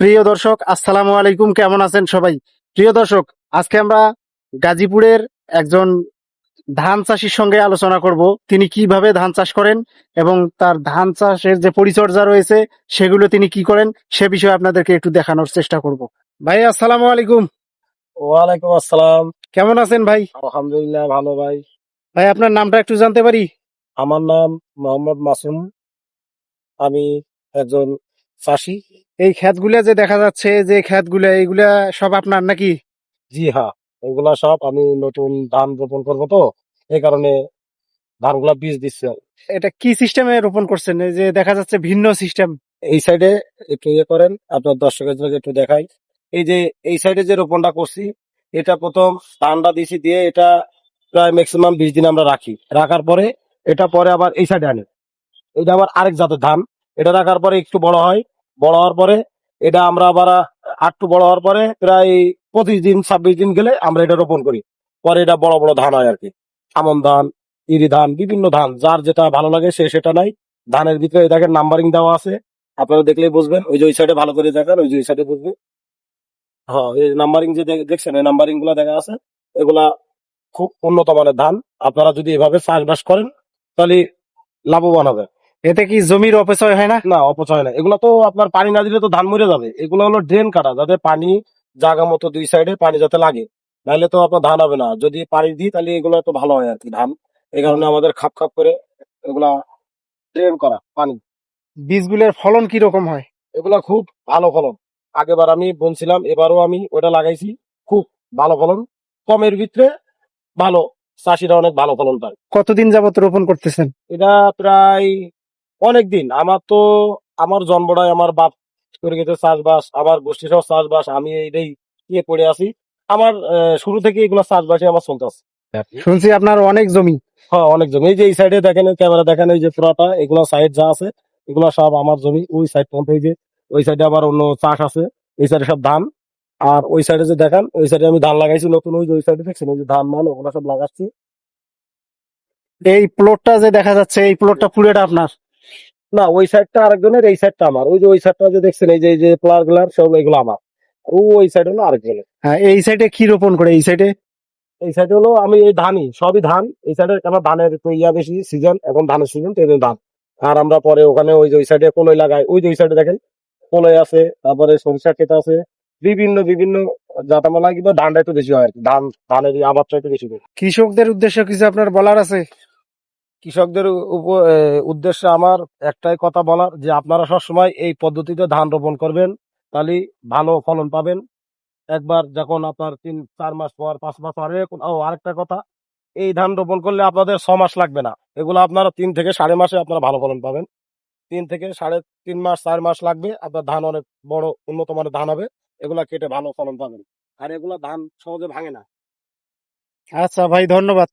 প্রিয় দর্শক আসসালামু আলাইকুম। কেমন আছেন সবাই? প্রিয় দর্শক আজকে আমরা গাজীপুরের একজন ধান চাষির সঙ্গে আলোচনা করব। তিনি কীভাবে ধান চাষ করেন এবং তার ধান চাষের যে পরিচর্যা রয়েছে সেগুলো তিনি কি করেন সে বিষয়ে আপনাদেরকে একটু দেখানোর চেষ্টা করব। ভাই আসসালামু আলাইকুম। ওয়ালাইকুম আসসালাম। কেমন আছেন ভাই? আলহামদুলিল্লাহ ভালো ভাই। ভাই আপনার নামটা একটু জানতে পারি? আমার নাম মোহাম্মদ মাসুম। আমি একজন চাষি। এই ক্ষেতগুলা যে দেখা যাচ্ছে যে ক্ষেতগুলা এইগুলা সব আপনার নাকি? জি হ্যাঁ এগুলা সব আমি নতুন ধান রোপণ করব তো এই কারণে ধানগুলা বীজ দিচ্ছি এটা কি সিস্টেমে রোপণ করছেন? এই যে দেখা যাচ্ছে ভিন্ন সিস্টেম। এই সাইডে একটু ইয়ে করেন আপনার দর্শকের জন্য একটু দেখাই। এই যে এই সাইডে যে রোপণটা করছি এটা প্রথম ধানটা দিছি দিয়ে এটা প্রায় ম্যাক্সিমাম বিশ দিন আমরা রাখি। রাখার পরে এটা পরে আবার এই সাইডে আনি। এটা আবার আরেক জাতের ধান। এটা রাখার পরে একটু বড় হয় বড় হওয়ার পরে, এটা আমরা আবার আটটু বড় হওয়ার পরে প্রায় পঁচিশ দিন, ছাব্বিশ দিন গেলে আমরা এটা রোপণ করি। পরে এটা বড় বড় ধান হয় আর কি। আমন ধান, ইরি ধান, বিভিন্ন ধান, যার যেটা ভালো লাগে সে সেটা নাই ধানের ভিতরে দেখেন নাম্বারিং দেওয়া আছে। আপনারা দেখলেই বুঝবেন, ওই যে ওই সাইডে ভালো করে দেখেন, ওই যে ওই সাইডে বুঝবেন। হ্যাঁ এই নাম্বারিং যে দেখ- দেখছেন, এই নাম্বারিংগুলা দেখা আছে, এগুলা খুব উন্নত মানের ধান। আপনারা যদি এভাবে চাষবাস করেন, তাহলে লাভবান হবে এতে কি জমির অপচয় হয় না? না অপচয় না এগুলো তো আপনার পানি না দিলে তো ধান মরে যাবে। এগুলো হলো ড্রেন কাটা যাতে পানি জায়গা মতো দুই সাইডে পানি যাতে লাগে। নাহলে তো আপনার ধান হবে না। যদি পানি দিই তাহলে এগুলো তো ভালো হয় আর কি ধান। এই কারণে আমাদের খাপ খাপ করে এগুলা ড্রেন করা পানি। বীজগুলোর ফলন কি রকম হয়? এগুলা খুব ভালো ফলন। আগেবার আমি বলছিলাম এবারও আমি ওটা লাগাইছি। খুব ভালো ফলন। কমের ভিতরে ভালো। চাষিরা অনেক ভালো ফলন পায়। কতদিন যাবত রোপণ করতেছেন? এটা প্রায় অনেক দিন আমার তো আমার জন্মটাই আমার বাপ করে গেছে চাষবাস আমার গোষ্ঠী সহ চাষবাস আমি এইটাই ইয়ে করে আছি। আমার আহ, শুরু থেকে এগুলো চাষবাসে আমার চলতে আছে। শুনছি আপনার অনেক জমি। হ্যাঁ অনেক জমি। এই যে এই সাইডে দেখেন ক্যামেরা দেখেন এই যে পুরাটা এগুলো সাইড যা আছে এগুলো সব আমার জমি। ওই সাইড পর্যন্ত এই যে ওই সাইডে আবার অন্য চাষ আছে। এই সাইডে সব ধান। আর ওই সাইডে যে দেখেন ওই সাইডে আমি ধান লাগাইছি নতুন। ওই যে ওই সাইডে দেখছেন ওই যে ধান মান ওগুলো সব লাগাচ্ছি। এই প্লটটা যে দেখা যাচ্ছে এই প্লটটা পুরোটা আপনার? না ওই সাইডটা আরেকজনের এই সাইডটা আমার। ওই যে ওই সাইডটা যে দেখছেন এই যে যে প্লারগুলার সব এগুলো আমার। ও ওই সাইড হলো আরেকজনের। হ্যাঁ এই সাইডে কি রোপণ করে? এই সাইডে এই সাইডে হলো আমি এই ধানই সবই ধান। এই সাইডে আমার ধানের একটু ইয়া বেশি সিজন এখন ধানের সিজন তো ধান। আর আমরা পরে ওখানে ওই যে ওই সাইডে কলই লাগাই। ওই যে ওই সাইডে দেখেন কলই আছে তারপরে সরিষা ক্ষেত আছে। বিভিন্ন বিভিন্ন জাতামালা কিন্তু ধানটা একটু বেশি হয় আর কি। ধান ধানের আবাদটা একটু বেশি হয়। কৃষকদের উদ্দেশ্যে কিছু আপনার বলার আছে? কৃষকদের উদ্দেশ্যে আমার একটাই কথা বলার যে আপনারা সবসময় এই পদ্ধতিতে ধান রোপণ করবেন, তাহলে ভালো ফলন পাবেন। একবার যখন আপনার তিন, চার মাস পর, পাঁচ মাস পর ও, আরেকটা কথা, এই ধান রোপণ করলে আপনাদের ছ মাস লাগবে না। এগুলো আপনারা তিন থেকে সাড়ে মাসে আপনারা ভালো ফলন পাবেন। তিন থেকে সাড়ে, তিন মাস, চার মাস লাগবে, আপনার ধান অনেক বড়, উন্নত মানের ধান হবে, এগুলা কেটে ভালো ফলন পাবেন। আর এগুলা ধান সহজে ভাঙে না। আচ্ছা ভাই, ধন্যবাদ।